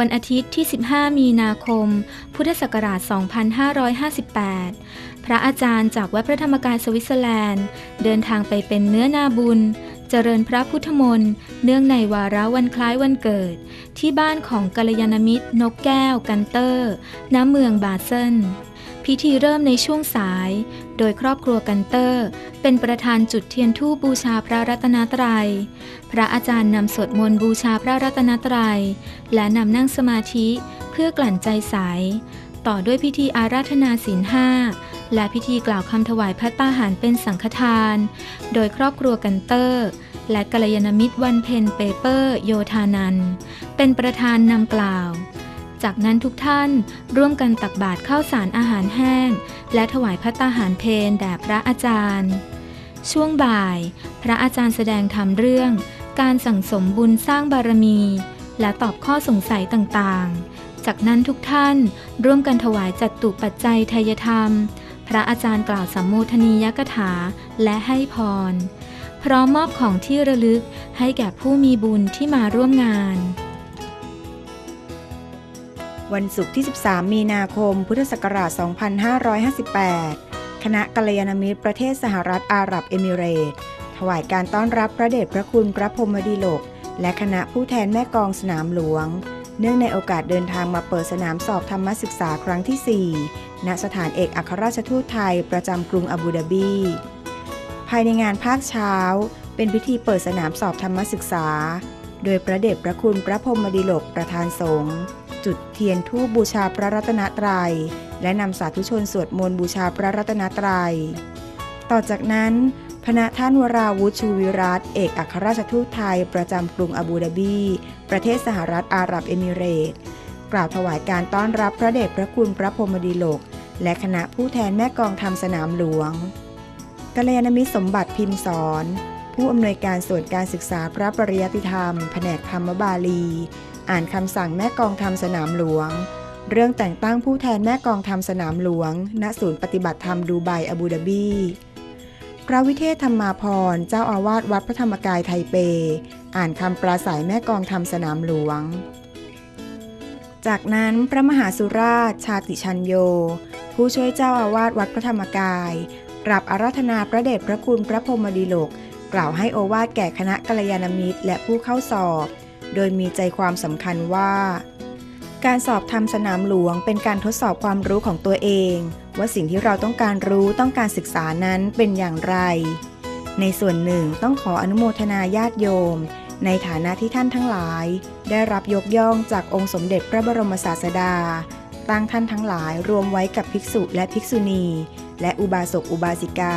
วันอาทิตย์ที่ 15 มีนาคม พุทธศักราช 2558 พระอาจารย์จากวัดพระธรรมกายสวิตเซอร์แลนด์ เดินทางไปเป็นเนื้อนาบุญ เจริญพระพุทธมนต์เนื่องในวาระวันคล้ายวันเกิด ที่บ้านของกัลยาณมิตรนกแก้วกันเตอร์ ณ เมืองบาเซน พิธีเริ่มในช่วงสาย โดยครอบครัวกันเตอร์ เป็นประธานจุดเทียนธูปบูชาพระรัตนตรัย พระอาจารย์นำสวดมนต์บูชาพระรัตนตรัย และนำนั่งสมาธิเพื่อกลั่นใจใสต่อด้วยพิธีอาราธนาศีลห้าและพิธีกล่าวคำถวายพระตาหารเป็นสังฆทาน โดยครอบครัวกันเตอร์ และกัลยาณมิตรวันเพนเปเปอร์ โยธานันเป็นประธานนำกล่าว จากนั้นทุกท่านร่วมกันตักบาตรข้าวสารอาหารแห้ง และถวายพระตาหารเพนแด่พระอาจารย์ ช่วงบ่าย พระอาจารย์แสดงธรรมเรื่อง การสั่งสมบุญสร้างบารมี และตอบข้อสงสัยต่างๆ จากนั้นทุกท่านร่วมกันถวายจัดตุปัจจัยทายธรรม พระอาจารย์กล่าวสัมโมทนียกถาและให้พร พร้อมมอบของที่ระลึกให้แก่ผู้มีบุญที่มาร่วมงาน วันศุกร์ที่ 13 มีนาคม พุทธศักราช 2558 คณะกัลยาณมิตรประเทศสหรัฐอาหรับเอมิเรตส์ถวายการต้อนรับพระเดชพระคุณพระพรหมดิโลก และคณะผู้แทนแม่กองสนามหลวง เนื่องในโอกาสเดินทางมาเปิดสนามสอบธรรมศึกษาครั้งที่ 4 ณ สถานเอกอัครราชทูตไทยประจำกรุงอาบูดาบี ภายในงานภาคเช้า เป็นพิธีเปิดสนามสอบธรรมศึกษา โดยพระเดชพระคุณพระพรหมดิโลกประธานสงฆ์ จุดเทียนธูปบูชาพระรัตนตรัย และนำสาธุชนสวดมนต์บูชาพระรัตนตรัย ต่อจากนั้นพระท่านวราวุธชูวิรัตเอกอัครราชทูตไทย ประจำกรุงอาบูดาบี ประเทศสหรัฐอาหรับเอมิเรต์กล่าวถวายการต้อนรับพระเดชพระคุณพระพรมดิโลก และคณะผู้แทนแม่กองทำสนามหลวงกัลยาณมิตรสมบัติพิมพ์สอน ผู้อำนวยการส่วนการศึกษาพระปริยติธรรม แผนกธรรมบาลี อ่านคำสั่งแม่กองทำสนามหลวง เรื่องแต่งตั้งผู้แทนแม่กองทำสนามหลวง ณ ศูนย์ปฏิบัติธรรมดูไบอาบูดาบีพระวิเทศธรรมาพร เจ้าอาวาสวัดพระธรรมกายไทเป อ่านคำปราศัยแม่กองทำสนามหลวง จากนั้นพระมหาสุราชชาติชันโย ผู้ช่วยเจ้าอาวาสวัดพระธรรมกายกราบอาราธนาพระเดชพระคุณพระพรมดิโลก กล่าวให้โอวาทแก่คณะกัลยาณมิตร และผู้เข้าสอบ โดยมีใจความสำคัญว่า การสอบทำสนามหลวงเป็นการทดสอบความรู้ของตัวเอง ว่าสิ่งที่เราต้องการรู้ต้องการศึกษานั้นเป็นอย่างไร ในส่วนหนึ่งต้องขออนุโมทนาญาติโยม ในฐานะที่ท่านทั้งหลาย ได้รับยกย่องจากองค์สมเด็จพระบรมศาสดาตั้งท่านทั้งหลายรวมไว้กับภิกษุและภิกษุณี และอุบาสกอุบาสิกา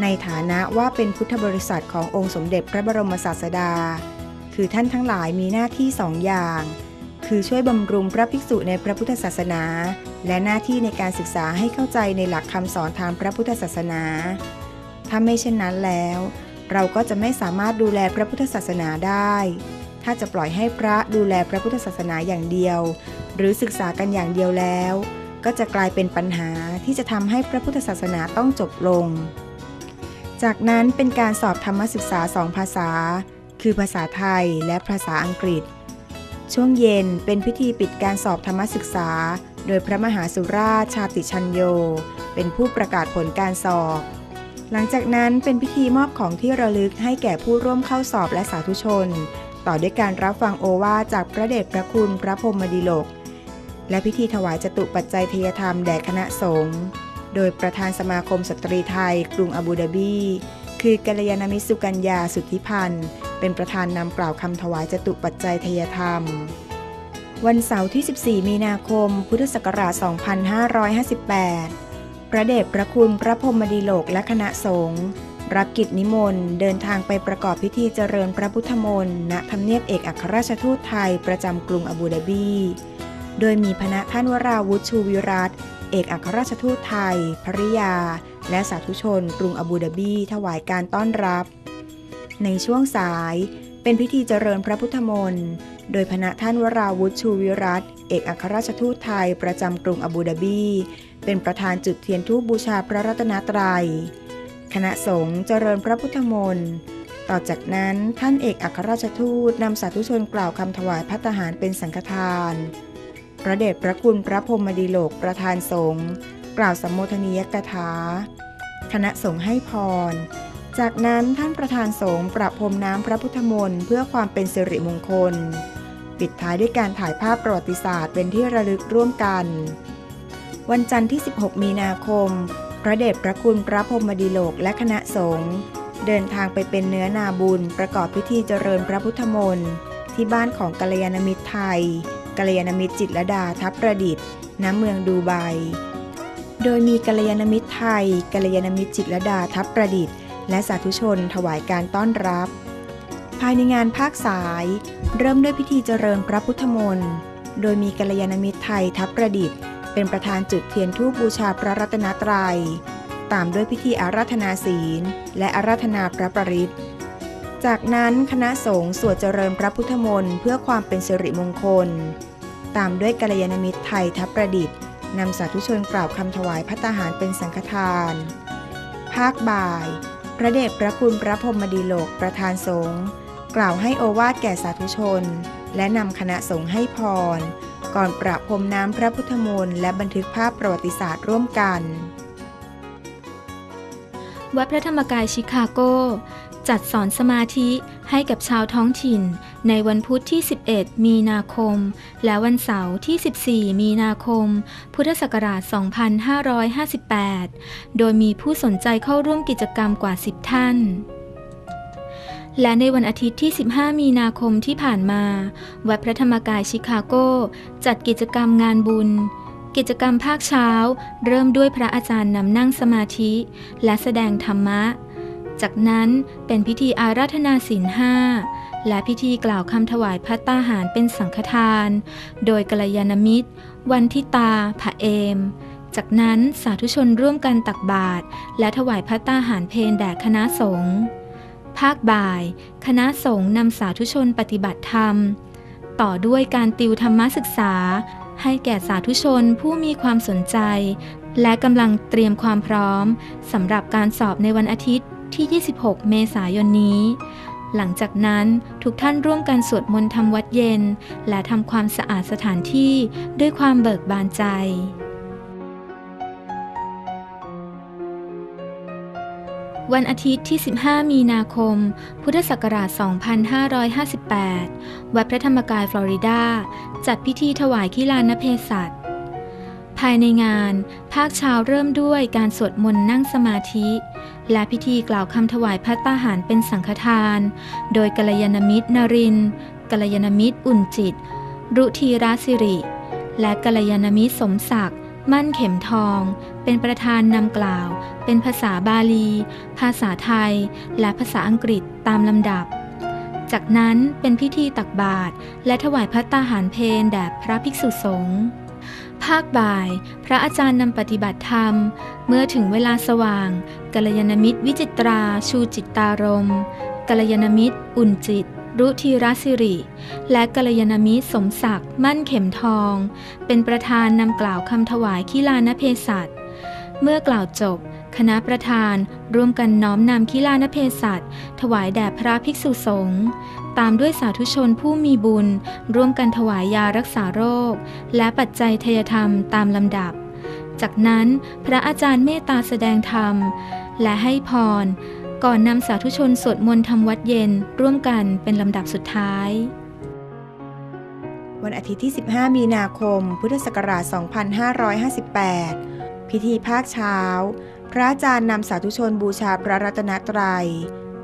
ในฐานะว่าเป็นพุทธบริษัทขององค์สมเด็จพระบรมศาสดา คือท่านทั้งหลายมีหน้าที่สองอย่าง คือช่วยบำรุงพระภิกษุในพระพุทธศาสนา และหน้าที่ในการศึกษาให้เข้าใจในหลักคำสอนทางพระพุทธศาสนา ถ้าไม่เช่นนั้นแล้ว เราก็จะไม่สามารถดูแลพระพุทธศาสนาได้ ถ้าจะปล่อยให้พระดูแลพระพุทธศาสนาอย่างเดียว หรือศึกษากันอย่างเดียวแล้ว ก็จะกลายเป็นปัญหาที่จะทำให้พระพุทธศาสนาต้องจบลง จากนั้นเป็นการสอบธรรมศึกษาสองภาษา คือภาษาไทยและภาษาอังกฤษ ช่วงเย็นเป็นพิธีปิดการสอบธรรมศึกษา โดยพระมหาสุราชาติชันโย เป็นผู้ประกาศผลการสอบ หลังจากนั้นเป็นพิธีมอบของที่ระลึกให้แก่ผู้ร่วมเข้าสอบและสาธุชน ต่อด้วยการรับฟังโอวาจากพระเดชพระคุณพระพรมดิโลก และพิธีถวายจตุปัจจัยเทยธรรมแด่คณะสงฆ์โดยประธานสมาคมสตรีไทย กรุงอาบูดาบี คือกัลยาณมิตรสุกัญญาสุทธิพันธ์ เป็นประธานนำกล่าวคำถวายจตุปัจจัยเทยธรรม วันเสาร์ที่ 14 มีนาคม พุทธศักราช 2558 พระเดชพระคุณพระพรมดิโลกและคณะสงฆ์รับกิจนิมนต์เดินทางไปประกอบพิธีเจริญพระพุทธมนต์ณทำเนียบเอกอัครราชทูตไทยประจำกรุงอาบูดาบี โดยมีพระท่านวราวุธชูวิรัตเอกอัครราชทูตไทยภริยา และสาธุชนกรุงอาบูดาบี ถวายการต้อนรับ ในช่วงสาย เป็นพิธีเจริญพระพุทธมนต์ โดยพระท่านวราวุธชูวิรัตเอกอัครราชทูตไทยประจำกรุงอาบูดาบี เป็นประธานจุดเทียนธูปบูชาพระรัตนตรัย คณะสงฆ์เจริญพระพุทธมนต์ ต่อจากนั้นท่านเอกอัครราชทูตนำสาธุชนกล่าวคำถวายพัตตาหารเป็นสังฆทาน พระเดชพระคุณพระพรมดีโลกประธานสงฆ์กล่าวสัมโมทนียกถา คณะสงฆ์ให้พร จากนั้นท่านประธานสงฆ์ประพรมน้ำพระพุทธมนต์เพื่อความเป็นสิริมงคล ปิดท้ายด้วยการถ่ายภาพประวัติศาสตร์เป็นที่ระลึกร่วมกัน วันจันทร์ที่ 16 มีนาคม พระเดชพระคุณพระพรมดีโลกและคณะสงฆ์เดินทางไปเป็นเนื้อนาบุญ ประกอบพิธีเจริญพระพุทธมนต์ที่บ้านของกัลยาณมิตรไทยกัลยาณมิตรจิตรดาทับประดิษฐ์ณเมืองดูไบโดยมีกัลยาณมิตรไทยกัลยาณมิตรจิตรดาทับประดิษฐ์ และสาธุชนถวายการต้อนรับ ภายในงานภาคสาย เริ่มด้วยพิธีเจริญพระพุทธมนต์โดยมีกัลยาณมิตรไทยทับประดิษฐ์ เป็นประธานจุดเทียนธูปบูชาพระรัตนตรัย ตามด้วยพิธีอาราธนาศีล และอาราธนาพระปริตจากนั้นคณะสงฆ์สวดเจริญพระพุทธมนต์เพื่อความเป็นสิริมงคล ตามด้วยกัลยาณมิตรไทยทับประดิษฐ์นำสาธุชนกล่าวคำถวายพัตตาหารเป็นสังฆทาน ภาคบ่าย พระเดชพระคุณพระพรมดีโลกประธานสงฆ์กล่าวให้โอวาทแก่สาธุชน และนำคณะสงฆ์ให้พร ก่อนประพรมน้ำพระพุทธมนต์และบันทึกภาพประวัติศาสตร์ร่วมกัน วัดพระธรรมกายชิคาโก จัดสอนสมาธิให้กับชาวท้องถิ่น ในวันพุธที่ 11 มีนาคม และวันเสาร์ที่ 14 มีนาคม พุทธศักราช 2558 โดยมีผู้สนใจเข้าร่วมกิจกรรมกว่า 10 ท่านและในวันอาทิตย์ที่ 15 มีนาคมที่ผ่านมา วัดพระธรรมกายชิคาโก จัดกิจกรรมงานบุญ กิจกรรมภาคเช้า เริ่มด้วยพระอาจารย์นำนั่งสมาธิ และแสดงธรรมะ จากนั้นเป็นพิธีอาราธนาศีลห้าและพิธีกล่าวคำถวายพัตตาหารเป็นสังฆทาน โดยกัลยาณมิตร วันทิตาผะเอม จากนั้นสาธุชนร่วมกันตักบาตรและถวายพัตตาหารเพนแด่คณะสงฆ์ภาคบ่าย คณะสงฆ์นำสาธุชนปฏิบัติธรรม ต่อด้วยการติวธรรมศึกษา ให้แก่สาธุชนผู้มีความสนใจ และกำลังเตรียมความพร้อมสำหรับการสอบในวันอาทิตย์ ที่ 26 เมษายนนี้ หลังจากนั้นทุกท่านร่วมกันสวดมนต์ทำวัดเย็น และทำความสะอาดสถานที่ด้วยความเบิกบานใจวันอาทิตย์ที่ 15 มีนาคม พุทธศักราช 2558 วัดพระธรรมกาย ฟลอริดา จัดพิธีถวายขีลานเพศัต ภายในงาน ภาคเช้าเริ่มด้วยการสวดมนต์นั่งสมาธิ และพิธีกล่าวคำถวายพัตตาหารเป็นสังฆทาน โดยกัลยาณมิตรนรินกัลยาณมิตรอุ่นจิต รุธีราสิริ และกัลยาณมิตรสมศักดิ์มั่นเข็มทอง เป็นประธานนำกล่าว เป็นภาษาบาลี ภาษาไทย และภาษาอังกฤษตามลำดับ จากนั้นเป็นพิธีตักบาตรและถวายพัตตาหารเพนแด่พระภิกษุสงฆ์ ภาคบ่าย พระอาจารย์นำปฏิบัติธรรม เมื่อถึงเวลาสว่างกัลยาณมิตรวิจิตราชูจิตตารมกัลยาณมิตร อุ่นจิต รุธีรสิริ และกัลยาณมิตรสมศักดิ์มั่นเข็มทอง เป็นประธานนำกล่าวคำถวายขีลานเพศัตเมื่อกล่าวจบ คณะประธานร่วมกันน้อมนำขีลานเพศัตถวายแด่พระภิกษุสงฆ์ ตามด้วยสาธุชนผู้มีบุญ ร่วมกันถวายยารักษาโรค และปัจจัยทยธรรมตามลำดับ จากนั้นพระอาจารย์เมตตาแสดงธรรม และให้พร ก่อนนำสาธุชนสวดมนต์ทำวัดเย็นร่วมกันเป็นลำดับสุดท้ายวันอาทิตย์ที่ 15 มีนาคม พุทธศักราช 2558 พิธีภาคเช้า พระอาจารย์นำสาธุชนบูชาพระรัตนตรัย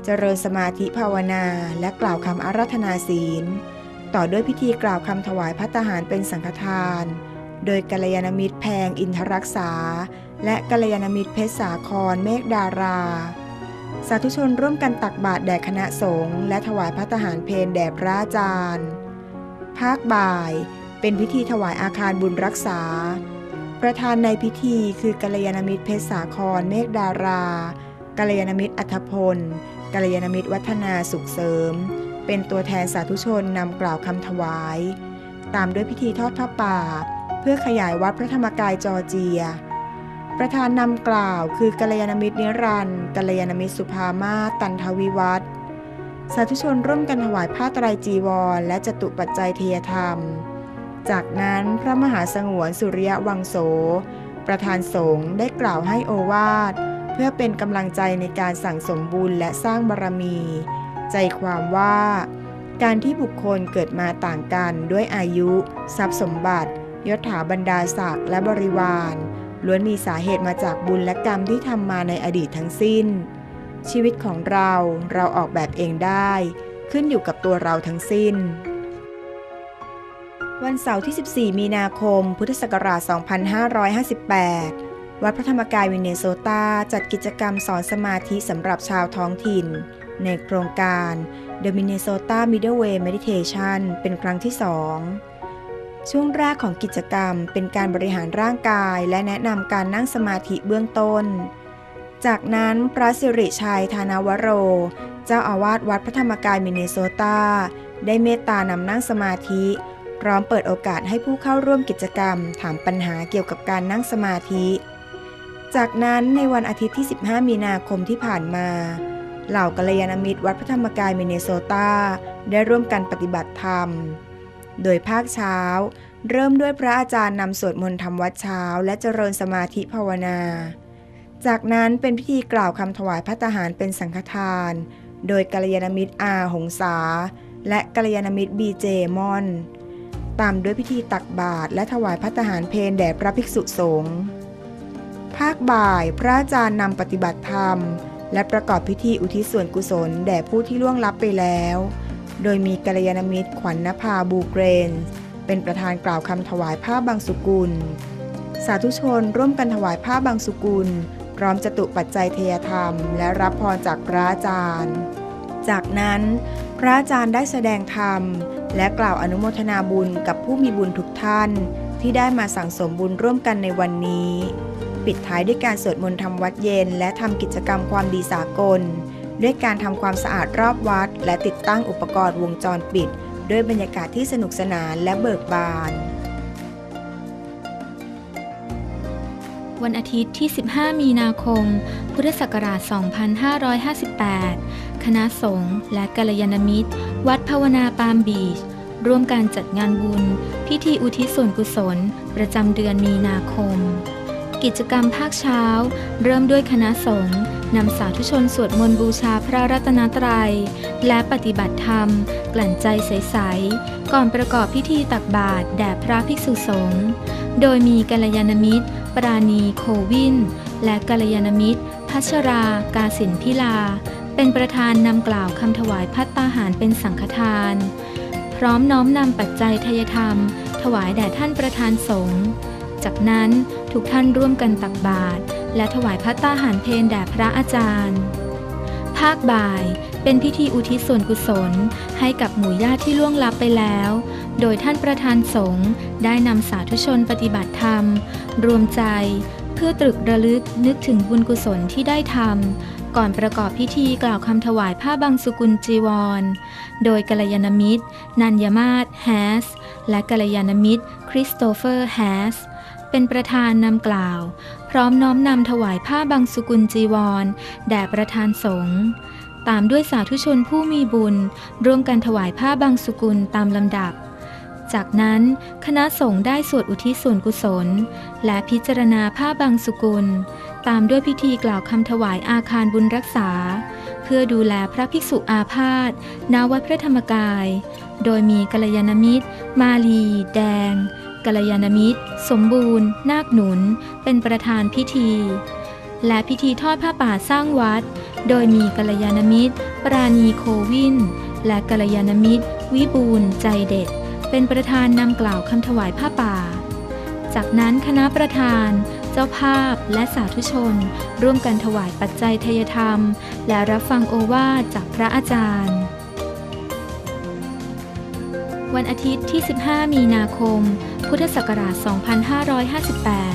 เจริญสมาธิภาวนาและกล่าวคำอาราธนาศีล ต่อด้วยพิธีกล่าวคำถวายพัตตาหารเป็นสังฆทาน โดยกัลยาณมิตรแพงอินทรักษา และกัลยาณมิตรเพชรสาครเมฆดารา สาธุชนร่วมกันตักบาตรแด่คณะสงฆ์และถวายพัตตาหารเพนแด่พระอาจารย์ ภาคบ่าย เป็นพิธีถวายอาคารบุญรักษา ประธานในพิธีคือกัลยาณมิตรเพชรสาครเมฆดารากัลยาณมิตรอัธพล กัลยาณมิตรวัฒนาสุขเสริม เป็นตัวแทนสาธุชนนำกล่าวคำถวาย ตามด้วยพิธีทอดผ้าป่า เพื่อขยายวัดพระธรรมกายจอร์เจีย ประธานนำกล่าวคือกัลยาณมิตรนิรันดร์กัลยาณมิตรสุภามาตันทวิวัฒน์สาธุชนร่วมกันถวายผ้าไตรจีวร และจตุปัจจัยเทยธรรม จากนั้นพระมหาสงวนสุริยวังโส ประธานสงฆ์ได้กล่าวให้โอวาท พื่อเป็นกำลังใจในการสั่งสมบุญและสร้างบารมี ใจความว่า การที่บุคคลเกิดมาต่างกันด้วยอายุ ทรัพย์สมบัติยศถาบรรดาศักดิ์และบริวาร ล้วนมีสาเหตุมาจากบุญและกรรมที่ทำมาในอดีตทั้งสิ้น ชีวิตของเราเราออกแบบเองได้ ขึ้นอยู่กับตัวเราทั้งสิ้น วันเสาร์ที่ 14 มีนาคม พุทธศักราช 2558 วัดพระธรรมกายวินเนโซตาจัดกิจกรรมสอนสมาธิสำหรับชาวท้องถิ่น ในโครงการ The Minnesota Middle Way Meditation เป็นครั้งที่2ช่วงแรกของกิจกรรมเป็นการบริหารร่างกายและแนะนำการนั่งสมาธิเบื้องต้น จากนั้นพระสิริชัยธานาวโร เจ้าอาวาสวัดพระธรรมกายมินเนโซตา ได้เมตตานำนั่งสมาธิ พร้อมเปิดโอกาสให้ผู้เข้าร่วมกิจกรรม ถามปัญหาเกี่ยวกับการนั่งสมาธิ จากนั้นในวันอาทิตย์ที่ 15 มีนาคมที่ผ่านมา เหล่ากัลยาณมิตรวัดพระธรรมกายมินเนโซตา ได้ร่วมกันปฏิบัติธรรม โดยภาคเช้า เริ่มด้วยพระอาจารย์นำสวดมนต์ทำวัดเช้า และเจริญสมาธิภาวนา จากนั้นเป็นพิธีกล่าวคำถวายพระตาหารเป็นสังฆทาน โดยกัลยาณมิตรอาหงษา และกัลยาณมิตรบีเจมอน ตามด้วยพิธีตักบาตรและถวายพระตาหารเพลแด่พระภิกษุสงฆ์ ภาคบ่ายพระอาจารย์นำปฏิบัติธรรม และประกอบพิธีอุทิศส่วนกุศลแด่ผู้ที่ล่วงลับไปแล้ว โดยมีกัลยาณมิตรขวัญนภาบูเกรน เป็นประธานกล่าวคำถวายผ้าบางสุกุล สาธุชนร่วมกันถวายผ้าบางสุกุล พร้อมจตุปัจจัยเทยธรรม และรับพรจากพระอาจารย์ จากนั้น พระอาจารย์ได้แสดงธรรม และกล่าวอนุโมทนาบุญกับผู้มีบุญทุกท่านที่ได้มาสั่งสมบุญร่วมกันในวันนี้ ปิดท้ายด้วยการสวดมนต์ทำวัดเย็น และทำกิจกรรมความดีสากล ด้วยการทำความสะอาดรอบวัด และติดตั้งอุปกรณ์วงจรปิด ด้วยบรรยากาศที่สนุกสนานและเบิกบาน วันอาทิตย์ที่ 15 มีนาคม พุทธศักราช 2558 คณะสงฆ์และกัลยาณมิตร วัดภาวนาปามบีชร่วมการจัดงานบุญ พิธีอุทิศส่วนกุศล ประจำเดือนมีนาคม กิจกรรมภาคเช้า เริ่มด้วยคณะสงฆ์นำสาธุชนสวดมนต์บูชาพระรัตนตรัย และปฏิบัติธรรม กลั่นใจใส ๆ ก่อนประกอบพิธีตักบาตรแด่พระภิกษุสงฆ์โดยมีกัลยาณมิตร ปราณีโควิน และกัลยาณมิตร พัชรากาสินพิลา เป็นประธานนำกล่าวคำถวายพัตตาหารเป็นสังฆทาน พร้อมน้อมนำปัจจัยทยธรรม ถวายแด่ท่านประธานสงฆ์ จากนั้นทุกท่านร่วมกันตักบาตรและถวายพัตตาหารเพลแด่พระอาจารย์ ภาคบ่ายเป็นพิธีอุทิศส่วนกุศลให้กับหมู่ญาติที่ล่วงลับไปแล้ว โดยท่านประธานสงฆ์ได้นำสาธุชนปฏิบัติธรรม รวมใจเพื่อตรึกระลึกนึกถึงบุญกุศลที่ได้ทำก่อนประกอบพิธีกล่าวคำถวายผ้าบางสุกุลจีวร โดยกัลยาณมิตร นันยมาศแฮส และกัลยาณมิตร คริสโตเฟอร์แฮส เป็นประธานนำกล่าว พร้อมน้อมนำถวายผ้าบางสุกุลจีวร แด่ประธานสงฆ์ตามด้วยสาธุชนผู้มีบุญ ร่วมกันถวายผ้าบางสุกุลตามลำดับ จากนั้นคณะสงฆ์ได้สวดอุทิศส่วนกุศล และพิจารณาผ้าบางสุกุล ตามด้วยพิธีกล่าวคำถวายอาคารบุญรักษา เพื่อดูแลพระภิกษุอาพาธณวัดพระธรรมกาย โดยมีกัลยาณมิตร มาลี แดง กัลยาณมิตร สมบูรณ์ นาคหนุน เป็นประธานพิธี และพิธีทอดผ้าป่าสร้างวัด โดยมีกัลยาณมิตร ปราณีโควิน และกัลยาณมิตร วิบูลใจเด็ด เป็นประธานนำกล่าวคำถวายผ้าป่า จากนั้นคณะประธาน เจ้าภาพและสาธุชน ร่วมกันถวายปัจจัยทยธรรม และรับฟังโอวาทจากพระอาจารย์วันอาทิตย์ที่ 15 มีนาคม พุทธศักราช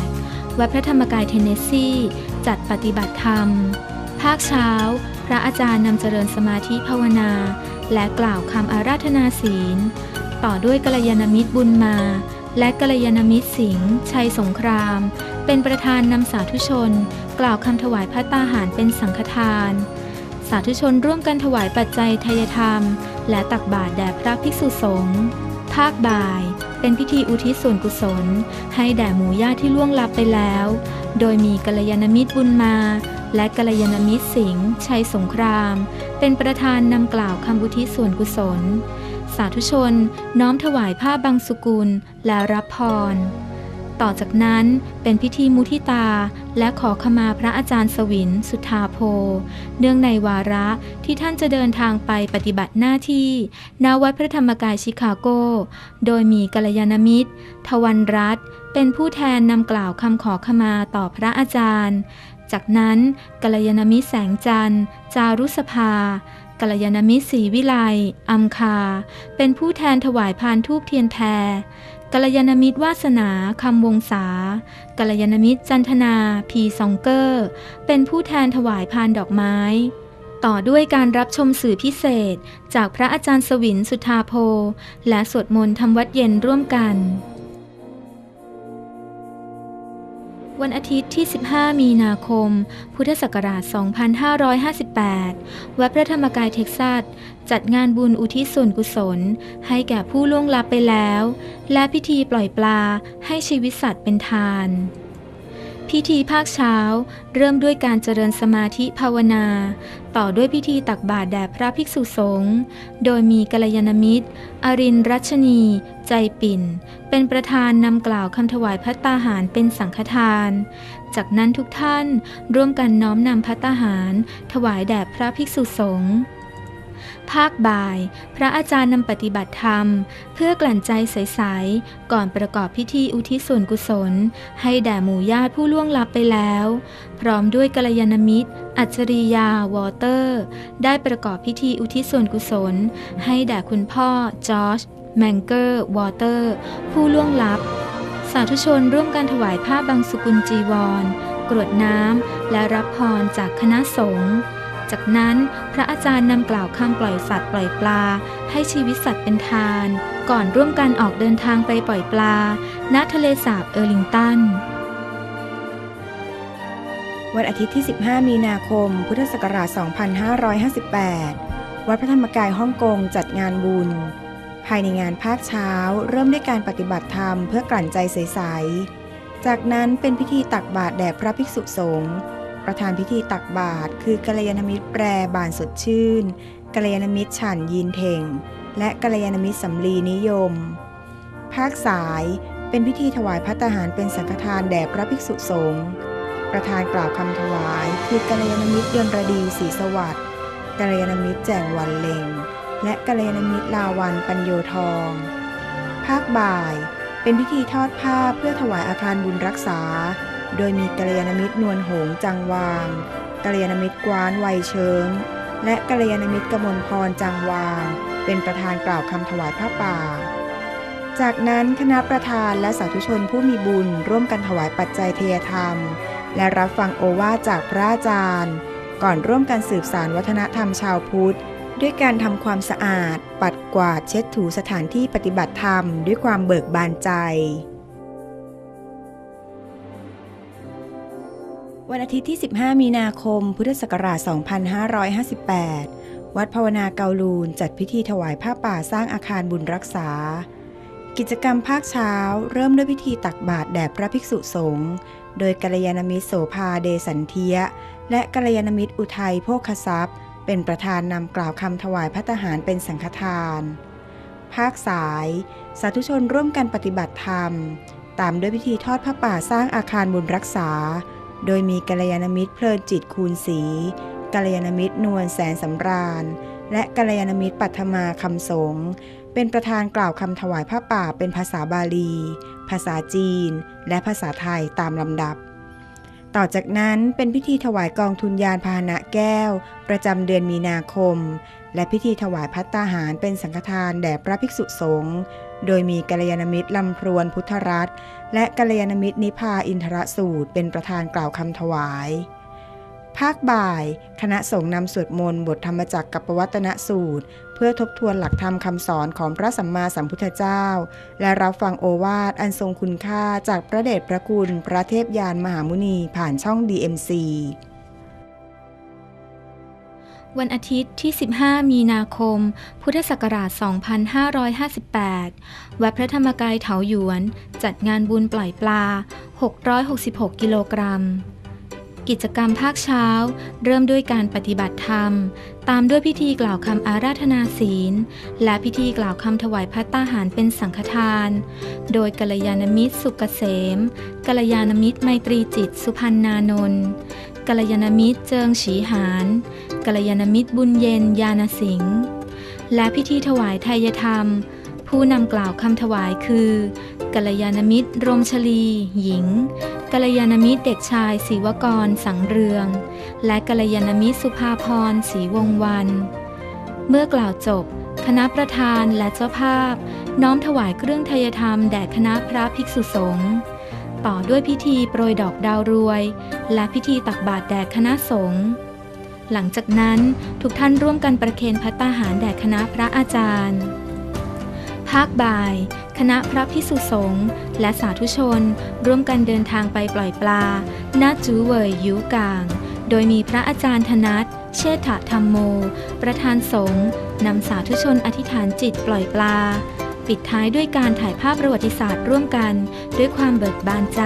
2558 วัดพระธรรมกายเทนเนสซีจัดปฏิบัติธรรม ภาคเช้า พระอาจารย์นำเจริญสมาธิภาวนา และกล่าวคำอาราธนาศีล ต่อด้วยกัลยาณมิตรบุญมา และกัลยาณมิตรสิงห์ชัยสงคราม เป็นประธานนำสาธุชน กล่าวคำถวายพระตาหารเป็นสังฆทาน สาธุชนร่วมกันถวายปัจจัยทายธรรม และตักบาตรแด่พระภิกษุสงฆ์ภาคบ่าย เป็นพิธีอุทิศส่วนกุศล ให้แด่หมู่ญาติที่ล่วงลับไปแล้ว โดยมีกัลยาณมิตรบุญมา และกัลยาณมิตรสิงห์ชัยสงคราม เป็นประธานนำกล่าวคำอุทิศส่วนกุศล สาธุชน น้อมถวายผ้าบางสุกุลและรับพร ต่อจากนั้นเป็นพิธีมุทิตา และขอขมาพระอาจารย์สวิน สุธาโพ เนื่องในวาระที่ท่านจะเดินทางไปปฏิบัติหน้าที่ณวัดพระธรรมกายชิคาโก โดยมีกัลยาณมิตร ทวันรัตเป็นผู้แทนนำกล่าวคำขอขมาต่อพระอาจารย์ จากนั้นกัลยาณมิตรแสงจันทร์ จารุสภากัลยาณมิตรศรีวิไลอัมคา เป็นผู้แทนถวายพานทูบเทียนแพร กัลยาณมิตรวาสนาคำวงศากัลยาณมิตรจันทนาพีซองเกอร์ เป็นผู้แทนถวายพานดอกไม้ ต่อด้วยการรับชมสื่อพิเศษ จากพระอาจารย์สวินสุธาโพและสวดมนต์ทำวัดเย็นร่วมกัน วันอาทิตย์ที่ 15 มีนาคม พุทธศักราช 2558 วัดพระธรรมกายเท็กซัส จัดงานบุญอุทิศส่วนกุศล ให้แก่ผู้ล่วงลับไปแล้ว และพิธีปล่อยปลาให้ชีวิตสัตว์เป็นทาน พิธีภาคเช้า เริ่มด้วยการเจริญสมาธิภาวนา ต่อด้วยพิธีตักบาตรแด่พระภิกษุสงฆ์โดยมีกัลยาณมิตร อรินร์รัชนี ใจปิ่น เป็นประธานนำกล่าวคำถวายพัตตาหารเป็นสังฆทาน จากนั้นทุกท่านร่วมกันน้อมนำพัตตาหาร ถวายแด่พระภิกษุสงฆ์ ภาคบ่าย พระอาจารย์นำปฏิบัติธรรม เพื่อกลั่นใจใส ๆ ก่อนประกอบพิธีอุทิศส่วนกุศล ให้แด่หมู่ญาติผู้ล่วงลับไปแล้ว พร้อมด้วยกัลยาณมิตร อัจฉริยา วอเตอร์ ได้ประกอบพิธีอุทิศส่วนกุศล ให้แด่คุณพ่อ จอร์จแมงเกอร์ วอเตอร์ ผู้ล่วงลับ สาธุชนร่วมกันถวายผ้าบางสุกุลจีวร กรวดน้ำ และรับพรจากคณะสงฆ์ จากนั้นพระอาจารย์นำกล่าวคำปล่อยสัตว์ปล่อยปลา ให้ชีวิตสัตว์เป็นทาน ก่อนร่วมกันออกเดินทางไปปล่อยปลา ณทะเลสาบเออร์ลิงตัน วันอาทิตย์ที่ 15 มีนาคม พุทธศักราช 2558 วัดพระธรรมกายฮ่องกงจัดงานบุญ ภายในงานภาคเช้า เริ่มด้วยการปฏิบัติธรรมเพื่อกลั่นใจใส ๆ จากนั้นเป็นพิธีตักบาตรแด่พระภิกษุสงฆ์ ประธานพิธีตักบาตรคือกัลยาณมิตรแปรบานสดชื่นกัลยาณมิตรฉันยีนเทงและกัลยาณมิตรสำลีนิยม ภาคสายเป็นพิธีถวายพัตตาหารเป็นสังฆทานแด่พระภิกษุสงฆ์ประธานกล่าวคำถวาย คือกัลยาณมิตรยนรดีศรีสวัสดิ์กัลยาณมิตรแจงวันเลงและกัลยาณมิตรลาวันปัญโยทอง ภาคบ่าย เป็นพิธีทอดผ้าเพื่อถวายอาคารบุญรักษา โดยมีกัลยาณมิตรนวลหงจังวางกัลยาณมิตรกวานวัยเชิง และกัลยาณมิตรกมลพรจังวาง เป็นประธานกล่าวคำถวายผ้าป่า จากนั้นคณะประธานและสาธุชนผู้มีบุญร่วมกันถวายปัจจัยเทยธรรม และรับฟังโอวาทจากพระอาจารย์ ก่อนร่วมกันสืบสารวัฒนธรรมชาวพุทธด้วยการทำความสะอาด ปัดกวาดเช็ดถูสถานที่ปฏิบัติธรรม ด้วยความเบิกบานใจ วันอาทิตย์ที่ 15 มีนาคม พุทธศักราช 2558 วัดภาวนาเกาลูนจัดพิธีถวายผ้าป่าสร้างอาคารบุญรักษา กิจกรรมภาคเช้า เริ่มด้วยพิธีตักบาตรแด่พระภิกษุสงฆ์ โดยกัลยาณมิตรโสภาเดสันเทีย และกัลยาณมิตรอุทัยโภคทรัพย์ เป็นประธานนำกล่าวคำถวายพัตตหารเป็นสังฆทาน ภาคสาย สาธุชนร่วมกันปฏิบัติธรรม ตามด้วยพิธีทอดผ้าป่าสร้างอาคารบุญรักษา โดยมีกัลยาณมิตรเพลินจิตคูณศรีกัลยาณมิตรนวลแสนสำราญ และกัลยาณมิตรปัทมาคำสงเป็นประธานกล่าวคำถวายผ้าป่าเป็นภาษาบาลี ภาษาจีน และภาษาไทยตามลำดับ ต่อจากนั้นเป็นพิธีถวายกองทุนยานพาหนะแก้ว ประจำเดือนมีนาคม และพิธีถวายพัตตาหารเป็นสังฆทานแด่พระภิกษุสงฆ์ โดยมีกัลยาณมิตรลำพรวนพุทธรัตน์ และกัลยาณมิตรนิพาอินทรสูตรเป็นประธานกล่าวคำถวาย ภาคบ่าย คณะสงฆ์นำสวดมนต์บทธรรมจักรกับปวัตนสูตร เพื่อทบทวนหลักธรรมคำสอนของพระสัมมาสัมพุทธเจ้า และรับฟังโอวาทอันทรงคุณค่าจากพระเดชพระคุณพระเทพยานมหามุนีผ่านช่อง DMC วันอาทิตย์ที่ 15 มีนาคม พุทธศักราช 2558 วัดพระธรรมกายเถาหยวน จัดงานบุญปล่อยปลา 666 กิโลกรัม กิจกรรมภาคเช้า เริ่มด้วยการปฏิบัติธรรม ตามด้วยพิธีกล่าวคำอาราธนาศีล และพิธีกล่าวคำถวายพัตตาหารเป็นสังฆทาน โดยกัลยาณมิตรสุกเกษมกัลยาณมิตรไมตรีจิตสุพันนานนท์ กัลยาณมิตรเจิงฉีหานกัลยาณมิตรบุญเย็นยานสิงห์และพิธีถวายไทยธรรม ผู้นำกล่าวคำถวายคือกัลยาณมิตรรมชลี หญิงกัลยาณมิตรเด็กชายศิวกร สังเรือง และกัลยาณมิตรสุภาพรศรีวงวัน เมื่อกล่าวจบ คณะประธานและเจ้าภาพ น้อมถวายเครื่องไทยธรรมแด่คณะพระภิกษุสงฆ์ ต่อด้วยพิธีโปรยดอกดาวรวย และพิธีตักบาตรแด่คณะสงฆ์หลังจากนั้นทุกท่านร่วมกันประเคนพัตตาหารแด่คณะพระอาจารย์ ภาคบ่าย คณะพระพิสุสงฆ์และสาธุชน ร่วมกันเดินทางไปปล่อยปลาณจูเวยยูกาง โดยมีพระอาจารย์ธนัทเชษฐธรรมโม ประธานสงฆ์นำสาธุชนอธิษฐานจิตปล่อยปลา ปิดท้ายด้วยการถ่ายภาพประวัติศาสตร์ร่วมกัน ด้วยความเบิกบานใจ